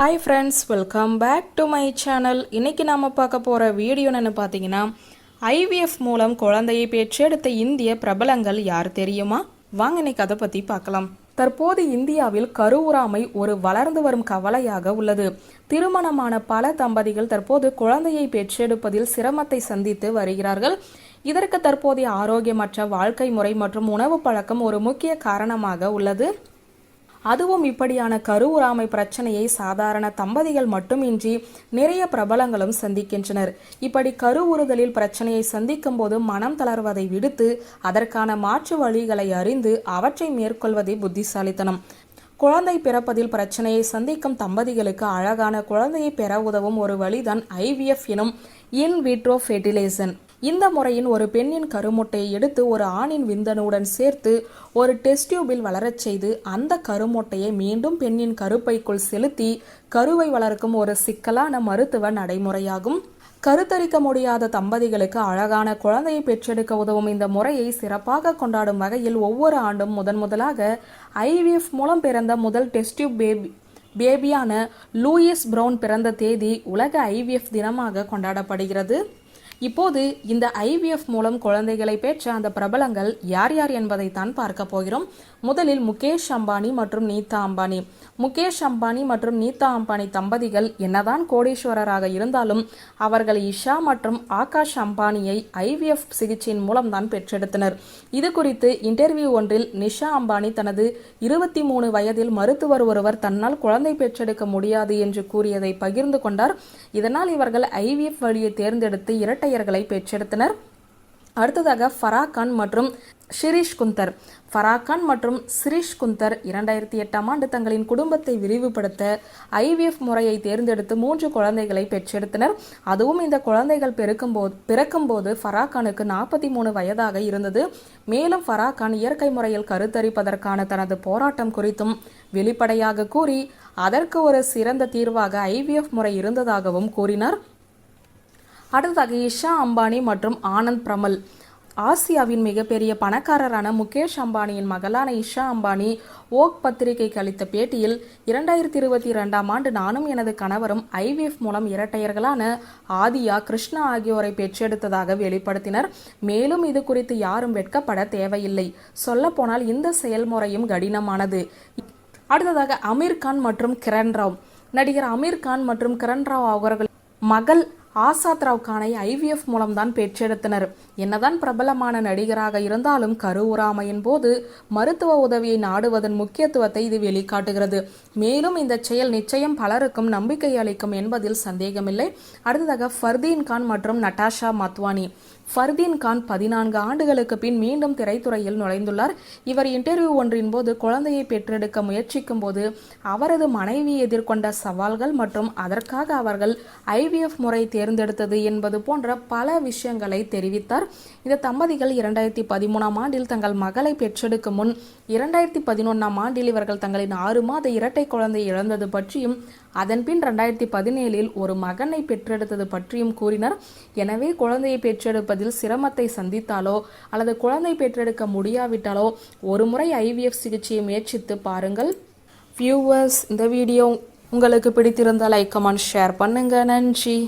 Hi friends welcome back to my channel இன்றைக்கி நாம் பார்க்க போகிற வீடியோ பார்த்தீங்கன்னா ஐவிஎஃப் மூலம் குழந்தையை பெற்றெடுத்த இந்திய பிரபலங்கள் யார் தெரியுமா? வாங்க இன்னைக்கு அதை பற்றி பார்க்கலாம். தற்போது இந்தியாவில் கருவுறாமை ஒரு வளர்ந்து வரும் கவலையாக உள்ளது. திருமணமான பல தம்பதிகள் தற்போது குழந்தையை பெற்றெடுப்பதில் சிரமத்தை சந்தித்து வருகிறார்கள். இதற்கு தற்போதைய ஆரோக்கியமற்ற வாழ்க்கை முறை மற்றும் உணவு பழக்கம் ஒரு முக்கிய காரணமாக உள்ளது. அதுவும் இப்படியான கருவுறாமை பிரச்சனையை சாதாரண தம்பதிகள் மட்டுமின்றி நிறைய பிரபலங்களும் சந்திக்கின்றனர். இப்படி கருவுறுதலில் பிரச்சனையை சந்திக்கும் போது மனம் தளர்வதை விடுத்து அதற்கான மாற்று வழிகளை அறிந்து அவற்றை மேற்கொள்வதே புத்திசாலித்தனம். குழந்தை பிறப்பதில் பிரச்சனையை சந்திக்கும் தம்பதிகளுக்கு அழகான குழந்தையை பெற உதவும் ஒரு வழிதான் ஐவிஎஃப் எனும் இன் விட்ரோ ஃபெர்டிலைசன். இந்த முறையின் ஒரு பெண்ணின் கருமுட்டையை எடுத்து ஒரு ஆணின் விந்தணுவுடன் சேர்த்து ஒரு டெஸ்ட் டியூபில் வளரச் செய்து அந்த கருமுட்டையை மீண்டும் பெண்ணின் கருப்பைக்குள் செலுத்தி கருவை வளர்க்கும் ஒரு சிக்கலான மருத்துவ நடைமுறையாகும். கருத்தரிக்க முடியாத தம்பதிகளுக்கு அழகான குழந்தையை பெற்றெடுக்க உதவும் இந்த முறையை சிறப்பாக கொண்டாடும் வகையில் ஒவ்வொரு ஆண்டும் முதன் முதலாக ஐவிஎஃப் மூலம் பிறந்த முதல் டெஸ்ட் டியூப் பேபி பேபியான லூயிஸ் ப்ரௌன் பிறந்த தேதி உலக ஐவிஎஃப் தினமாக கொண்டாடப்படுகிறது. இப்போது இந்த ஐவிஎஃப் மூலம் குழந்தைகளை பெற்ற அந்த பிரபலங்கள் யார் யார் என்பதை தான் பார்க்க போகிறோம். முதலில் முகேஷ் அம்பானி மற்றும் நீதா அம்பானி. முகேஷ் அம்பானி மற்றும் நீதா அம்பானி தம்பதிகள் என்னதான் கோடீஸ்வரராக இருந்தாலும் அவர்கள் இஷா மற்றும் ஆகாஷ் அம்பானியை ஐவிஎஃப் சிகிச்சையின் மூலம் தான் பெற்றெடுத்தனர். இது குறித்து இன்டர்வியூ ஒன்றில் நிஷா அம்பானி தனது இருபத்தி மூணு வயதில் மருத்துவர் ஒருவர் தன்னால் குழந்தை பெற்றெடுக்க முடியாது என்று கூறியதை பகிர்ந்து கொண்டார். இதனால் இவர்கள் ஐவிஎஃப் வழியை தேர்ந்தெடுத்து இரட்டை இரட்டையர்களை பெற்றெடுத்தனர். அடுத்ததாக ஃபராகான் மற்றும் ஷிரீஷ் குந்தர். ஃபராகான் மற்றும் சிரீஷ் குந்தர் இரண்டாயிரத்தி எட்டாம் ஆண்டு தங்களின் குடும்பத்தை விரிவுபடுத்த ஐவிஎஃப் முறையை தேர்ந்தெடுத்து மூன்று குழந்தைகளை பெற்றெடுத்தனர். அதுவும் இந்த குழந்தைகள் பெருக்கும்போது பிறக்கும்போது ஃபராகானுக்கு நாற்பத்தி மூணு வயதாக இருந்தது. மேலும் ஃபராகான் இயற்கை முறையில் கருத்தரிப்பதற்கான தனது போராட்டம் குறித்தும் வெளிப்படையாக கூறி அதற்கு ஒரு சிறந்த தீர்வாக ஐவிஎஃப் முறை இருந்ததாகவும் கூறினார். அடுத்ததாக இஷா அம்பானி மற்றும் ஆனந்த் பிரமல். ஆசியாவின் மிகப்பெரிய பணக்காரரான முகேஷ் அம்பானியின் மகளான இஷா அம்பானி ஓக் பத்திரிகைக்கு அளித்த பேட்டியில் இரண்டாயிரத்தி இருபத்தி இரண்டாம் ஆண்டு நானும் எனது கணவரும் ஐவிஎஃப் மூலம் இரட்டையர்களான ஆதியா கிருஷ்ணா ஆகியோரை பெற்றெடுத்ததாக வெளிப்படுத்தினர். மேலும் இது குறித்து யாரும் வெட்கப்பட தேவையில்லை. சொல்லப்போனால் இந்த செயல்முறையும் கடினமானது. அடுத்ததாக அமீர் கான் மற்றும் கிரண் ராவ். நடிகர் அமீர் கான் மற்றும் கிரண் ராவ் அவர்கள் மகள் ஆசாத் ராவ் கானை ஐவிஎஃப் மூலம்தான் பெற்றெடுத்தனர் என்னதான் பிரபலமான நடிகராக இருந்தாலும் கருவுறாமையின் போது மருத்துவ உதவியை நாடுவதன் முக்கியத்துவத்தை இது வெளிக்காட்டுகிறது. மேலும் இந்த செயல் நிச்சயம் பலருக்கும் நம்பிக்கை அளிக்கும் என்பதில் சந்தேகமில்லை. அடுத்ததாக ஃபர்தீன் கான் மற்றும் நட்டாஷா மத்வானி. ஃபர்தீன் கான் பதினான்கு ஆண்டுகளுக்கு பின் மீண்டும் திரைத்துறையில் நுழைந்துள்ளார். இவர் இன்டர்வியூ ஒன்றின் போது குழந்தையை பெற்றெடுக்க முயற்சிக்கும் போது அவரது மனைவி எதிர்கொண்ட சவால்கள் மற்றும் அதற்காக அவர்கள் ஐவிஎஃப் முறை தேர்ந்தெடுத்தது என்பது போன்ற பல விஷயங்களை தெரிவித்தார். இந்த தம்பதிகள் இரண்டாயிரத்தி பதிமூணாம் ஆண்டில் தங்கள் மகளை பெற்றெடுக்கும் முன் இரண்டாயிரத்தி பதினொன்றாம் ஆண்டில் இவர்கள் தங்களின் ஆறு மாத இரட்டை குழந்தை இழந்தது பற்றியும் அதன்பின் ரெண்டாயிரத்தி பதினேழில் ஒரு மகனை பெற்றெடுத்தது பற்றியும் கூறினர். எனவே குழந்தையை பெற்றெடுப்பதில் சிரமத்தை சந்தித்தாலோ அல்லது குழந்தை பெற்றெடுக்க முடியாவிட்டாலோ ஒரு முறை ஐவிஎஃப் சிகிச்சையை முயற்சித்து பாருங்கள். வியூவர்ஸ் இந்த வீடியோ உங்களுக்கு பிடித்திருந்தால் லைக் கமெண்ட் ஷேர் பண்ணுங்க. நன்றி.